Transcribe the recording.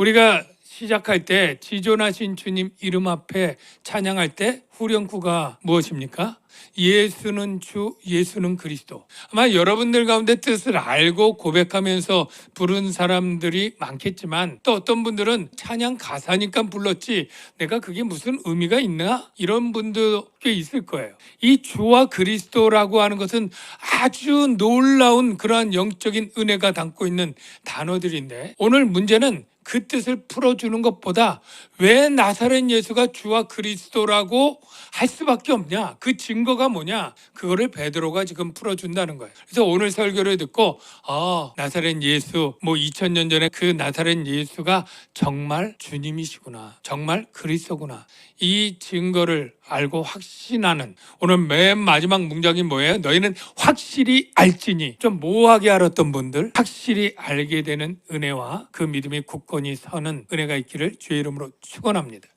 우리가 시작할 때 지존하신 주님 이름 앞에 찬양할 때 후렴구가 무엇입니까? 예수는 주, 예수는 그리스도. 아마 여러분들 가운데 뜻을 알고 고백하면서 부른 사람들이 많겠지만 또 어떤 분들은 찬양 가사니까 불렀지 내가 그게 무슨 의미가 있나? 이런 분도 꽤 있을 거예요. 이 주와 그리스도라고 하는 것은 아주 놀라운 그러한 영적인 은혜가 담고 있는 단어들인데 오늘 문제는 그 뜻을 풀어주는 것보다 왜 나사렛 예수가 주와 그리스도라고 할 수밖에 없냐? 그 증거가 뭐냐? 그거를 베드로가 지금 풀어준다는 거예요. 그래서 오늘 설교를 듣고 아 나사렛 예수 뭐 2000년 전에 그 나사렛 예수가 정말 주님이시구나. 정말 그리스도구나. 이 증거를 알고 확신하는 오늘 맨 마지막 문장이 뭐예요? 너희는 확실히 알지니 좀 모호하게 알았던 분들 확실히 알게 되는 은혜와 그 믿음이 굳건히 서는 은혜가 있기를 주의 이름으로 축원합니다.